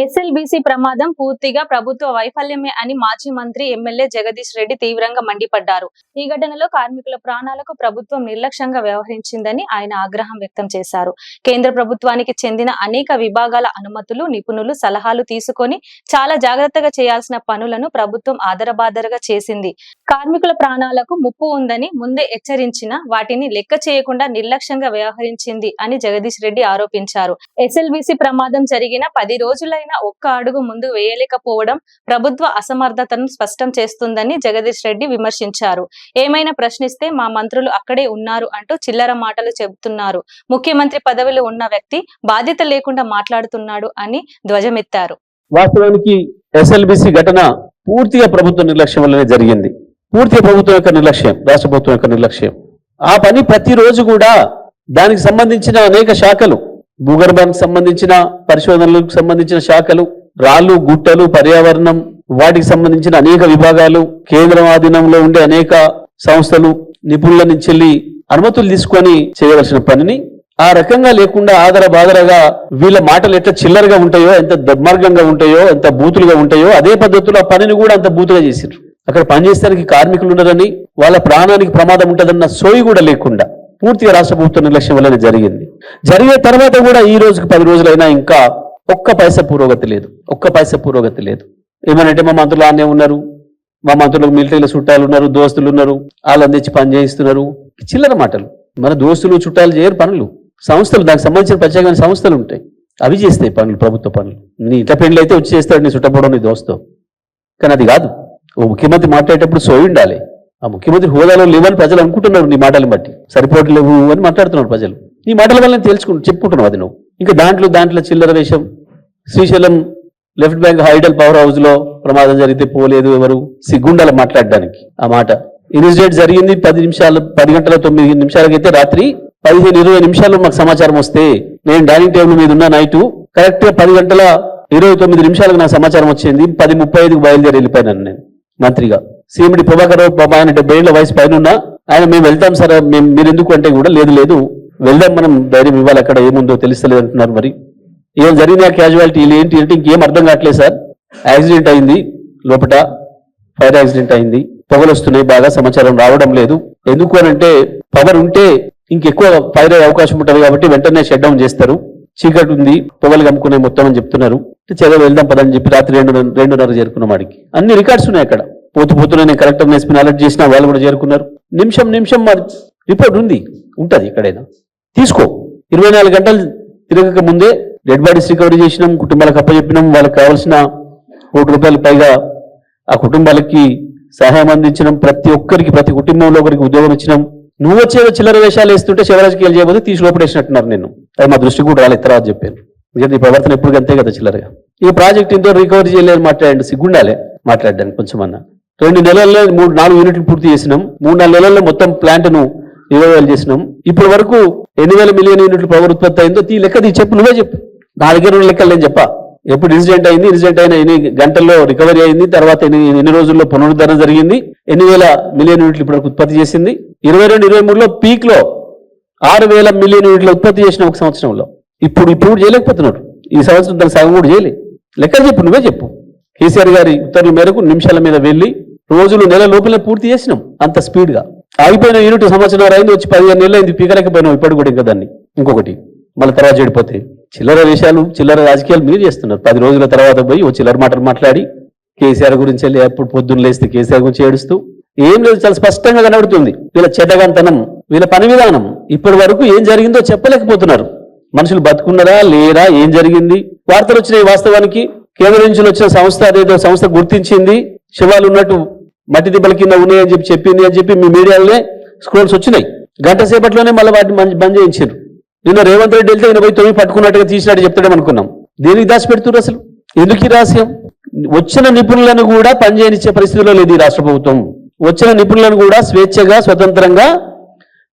SLBC ప్రమాదం పూర్తిగా ప్రభుత్వ వైఫల్యమే అని మాజీ మంత్రి ఎమ్మెల్యే జగదీష్ రెడ్డి తీవ్రంగా మండిపడ్డారు. ఈ ఘటనలో కార్మికుల ప్రాణాలకు ప్రభుత్వం నిర్లక్ష్యంగా వ్యవహరించిందని ఆయన ఆగ్రహం వ్యక్తం చేశారు. కేంద్ర ప్రభుత్వానికి చెందిన అనేక విభాగాల అనుమతులు నిపుణులు సలహాలు తీసుకొని చాలా జాగ్రత్తగా చేయాల్సిన పనులను ప్రభుత్వం ఆదరబాదరగా చేసింది. కార్మికుల ప్రాణాలకు ముప్పు ఉందని ముందే హెచ్చరించిన వాటిని లెక్క చేయకుండా నిర్లక్ష్యంగా వ్యవహరించింది అని జగదీష్ రెడ్డి ఆరోపించారు. ఎస్ఎల్బీసీ ప్రమాదం జరిగిన పది రోజులైన ఒక్క అడుగు ముందు వేయలేకపోవడం ప్రభుత్వ అసమర్థతను స్పష్టం చేస్తుందని జగదీష్ రెడ్డి విమర్శించారు. ఏమైనా ప్రశ్నిస్తే మా మంత్రులు అక్కడే ఉన్నారు అంటూ చిల్లర మాటలు చెబుతున్నారు. ముఖ్యమంత్రి పదవిలో ఉన్న వ్యక్తి బాధ్యత లేకుండా మాట్లాడుతున్నాడు అని ధ్వజమెత్తారు. వాస్తవానికి ఎస్ఎల్బిసి ఘటన పూర్తిగా ప్రభుత్వ నిర్లక్ష్యం వల్లనే జరిగింది. పూర్తిగా ప్రభుత్వం యొక్క నిర్లక్ష్యం రాష్ట్ర ప్రభుత్వం యొక్క నిర్లక్ష్యం. ఆ పని ప్రతిరోజు కూడా దానికి సంబంధించిన అనేక శాఖలు భూగర్భానికి సంబంధించిన పరిశోధనలకు సంబంధించిన శాఖలు రాళ్ళు గుట్టలు పర్యావరణం వాటికి సంబంధించిన అనేక విభాగాలు కేంద్రం ఆధీనంలో ఉండే అనేక సంస్థలు నిపుణుల నుంచి వెళ్ళి అనుమతులు తీసుకొని చేయవలసిన పనిని ఆ రకంగా లేకుండా ఆదర బాదరగా వీళ్ళ మాటలు ఎట్లా చిల్లరగా ఉంటాయో ఎంత దుర్మార్గంగా ఉంటాయో ఎంత బూతులుగా ఉంటాయో అదే పద్ధతిలో ఆ పనిని కూడా అంత బూతుగా చేసిండ్రు అక్కడ పనిచేస్తానికి కార్మికులు ఉండదని వాళ్ళ ప్రాణానికి ప్రమాదం ఉంటుందన్న సోయి కూడా లేకుండా పూర్తిగా రాష్ట్ర ప్రభుత్వ నిర్లక్ష్యం వల్లనే జరిగింది. జరిగే తర్వాత కూడా ఈ రోజుకి పది రోజులైనా ఇంకా ఒక్క పైస పురోగతి లేదు. ఒక్క పైసా పురోగతి లేదు. ఏమనంటే మా మంత్రులు ఆనే ఉన్నారు. మా మంత్రులకు మిలిటరీలో చుట్టాలు ఉన్నారు దోస్తులు ఉన్నారు వాళ్ళని తెచ్చి పని చేయిస్తున్నారు. చిల్లర మాటలు. మన దోస్తులు చుట్టాలు చేయరు పనులు. సంస్థలు దానికి సంబంధించిన ప్రత్యేకమైన సంస్థలు ఉంటాయి. అవి చేస్తాయి పనులు ప్రభుత్వ పనులు. నీ ఇంట పెండ్లు అయితే వచ్చి చేస్తాడు నీ చుట్టపడం నీ దోస్తో. కానీ అది కాదు. ఓ ముఖ్యమంత్రి మాట్లాడేటప్పుడు సోయి ఉండాలి. ఆ ముఖ్యమంత్రి హోదాలో లేవని ప్రజలు అనుకుంటున్నారు నీ మాటలను బట్టి. సరిపోవట్లేవు అని మాట్లాడుతున్నారు ప్రజలు. నీ మాటల వల్ల తెలుసుకుంటు చెప్పుకుంటున్నావు అది నువ్వు. ఇంకా దాంట్లో దాంట్లో చిల్లర వేషం. Srisailam left bank hydel power హౌస్లో ప్రమాదం జరిగితే పోలేదు ఎవరు? సిగ్గుండాల మాట్లాడడానికి ఆ మాట. ఇన్సిడెంట్ జరిగింది పది నిమిషాలు పది గంటల తొమ్మిది నిమిషాలకైతే రాత్రి పదిహేను ఇరవై నిమిషాల్లో మాకు సమాచారం వస్తే నేను డైనింగ్ టేబుల్ మీద ఉన్న నైట్ కరెక్ట్గా పది గంటల ఇరవై తొమ్మిది నిమిషాలకు నాకు సమాచారం వచ్చింది. పది ముప్పై ఐదుకు బయలుదేరి వెళ్ళిపోయినాను నేను మంత్రిగా. సీఎండి ప్రభాకర్ రావు పాప ఆయన డెబ్బై ఏళ్ళ వయసు పైన ఆయన మేము వెళ్తాం సార్ మేము మీరు ఎందుకు అంటే కూడా లేదు లేదు. వెళ్దాం మనం ధైర్యం ఇవ్వాలి అక్కడ ఏముందో తెలుస్తలేదు అంటున్నారు మరి. ఏం జరిగిన క్యాజువాలిటీ ఏంటి? అంటే ఇంకేం అర్థం కావట్లేదు సార్. యాక్సిడెంట్ అయింది లోపట ఫైర్ యాక్సిడెంట్ అయింది. పొగలు వస్తున్నాయి బాగా సమాచారం రావడం లేదు. ఎందుకు అని అంటే పవర్ ఉంటే ఇంకెక్కువ ఫైర్ అయ్యే అవకాశం ఉంటుంది కాబట్టి వెంటనే షట్ డౌన్ చేస్తారు. చీకటి ఉంది పొగలు కమ్ముకునే మొత్తం అని చెప్తున్నారు. చదువు వెళ్దాం పదని చెప్పి రాత్రి రెండు రెండున్నర చేరుకున్నాం వాడికి. అన్ని రికార్డ్స్ ఉన్నాయి అక్కడ. పోతు పోతూనే నేను కలెక్టర్ ఎస్పీని అలర్ట్ చేసిన వాళ్ళు కూడా చేరుకున్నారు. నిమిషం నిమిషం మరి రిపోర్ట్ ఉంది ఉంటుంది ఎక్కడైనా. తీసుకో. ఇరవై నాలుగు గంటలు తిరగక ముందే డెడ్ బాడీస్ రికవరీ చేసినాం కుటుంబాలకు అప్పచెప్పినాం వాళ్ళకి కావాల్సిన కోటి రూపాయలు పైగా ఆ కుటుంబాలకి సహాయం అందించడం ప్రతి ఒక్కరికి ప్రతి కుటుంబంలో ఒకరికి ఉద్యోగం ఇచ్చినాం. నువ్వు వచ్చే చిల్లర వేషాలు వేస్తుంటే శివరాజకీయాలు చేయబోతే తీసి లోపడేసినట్టున్నారు నేను అది మా దృష్టి కూడా రాలేదు తర్వాత చెప్పాను. ఎందుకంటే ఈ ప్రవర్తన ఎప్పుడు అంతే కదా చిల్లరగా? ఈ ప్రాజెక్ట్ ఇంతో రికవరీ చేయలేదు మాట్లాడండి సిగ్గుండాలే మాట్లాడడానికి కొంచెం అన్న రెండు నెలల్లో మూడు నాలుగు యూనిట్లు పూర్తి చేసినాం. మూడు నాలుగు నెలల్లో మొత్తం ప్లాంట్ను ఇరవై వేలు చేసినాం. ఇప్పటి వరకు ఎన్ని వేల మిలియన్ యూనిట్లు పవర్ ఉత్పత్తి అయిందో తీ లెక్క తీ చెప్పు నువ్వే చెప్పు. నా దగ్గర ఉన్న లెక్కలు నేను చెప్పా. ఎప్పుడు ఇన్సిడెంట్ అయింది ఇన్సిడెంట్ అయిన ఎన్ని గంటల్లో రికవరీ అయింది తర్వాత ఎన్ని ఎన్ని రోజుల్లో పునరుద్ధరణ జరిగింది ఎన్ని వేల మిలియన్ యూనిట్లు ఇప్పుడు ఉత్పత్తి చేసింది. ఇరవై రెండు ఇరవై మూడులో పీక్లో ఆరు వేల మిలియన్ యూనిట్లు ఉత్పత్తి చేసిన ఒక సంవత్సరంలో. ఇప్పుడు ఇప్పుడు చేయలేకపోతున్నాడు. ఈ సంవత్సరం దాని సగం కూడా చేయలే. లెక్కలు చెప్పు నువ్వే చెప్పు. కేసీఆర్ గారి ఉత్తర్వుల మేరకు నిమిషాల మీద వెళ్ళి రోజులు నెల లోపలే పూర్తి చేసినాం అంత స్పీడ్గా ఆగిపోయిన యూనిట్ సంవత్సరం అయింది వచ్చి పదిహేను నెలలు అయింది పీకలేకపోయినాం ఇప్పుడు కూడా ఇంకా దాన్ని. ఇంకొకటి మళ్ళీ తర్వాత చెడిపోతే. చిల్లర విషయాలు చిల్లర రాజకీయాలు మీరు చేస్తున్నారు. పది రోజుల తర్వాత పోయి ఓ చిల్లర మాటలు మాట్లాడి కేసీఆర్ గురించి వెళ్ళి ఎప్పుడు పొద్దున్న లేస్తే కేసీఆర్ గురించి ఏడుస్తూ ఏం లేదు చాలా స్పష్టంగా కనబడుతుంది. వీళ్ళ చెడ్డగంతనం వీళ్ళ పని విధానం. ఇప్పటి వరకు ఏం జరిగిందో చెప్పలేకపోతున్నారు. మనుషులు బతుకున్నారా లేరా ఏం జరిగింది? వార్తలు వచ్చినాయి వాస్తవానికి. కేంద్రం నుంచి వచ్చిన సంస్థ అదేదో సంస్థ గుర్తించింది. శివాలు ఉన్నట్టు మట్టి దిబ్బల కింద ఉన్నాయని చెప్పి చెప్పింది అని చెప్పి మీ మీడియాలోనే స్క్రోల్స్ వచ్చినాయి. గంట సేపట్లోనే మళ్ళీ వాటిని మంచి బంద్ చేయించారు. నిన్న రేవంత్ రెడ్డి వెళ్తే ఈయన పోయి తొమ్మిది పట్టుకున్నట్టుగా తీసినట్టు చెప్తాడేమో అనుకున్నాం. దేనికి దాచిపెడుతున్నారు అసలు? ఎందుకు ఈ రహస్యం? వచ్చిన నిపుణులను కూడా పనిచేయనిచ్చే పరిస్థితిలో లేదు ఈ రాష్ట్ర ప్రభుత్వం. వచ్చిన నిపుణులను కూడా స్వేచ్ఛగా స్వతంత్రంగా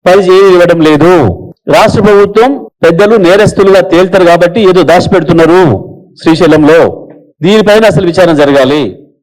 పని లేదు. రాష్ట్ర ప్రభుత్వం పెద్దలు నేరస్తులుగా తేల్తారు కాబట్టి ఏదో దాచిపెడుతున్నారు శ్రీశైలంలో. దీనిపైన అసలు విచారణ జరగాలి.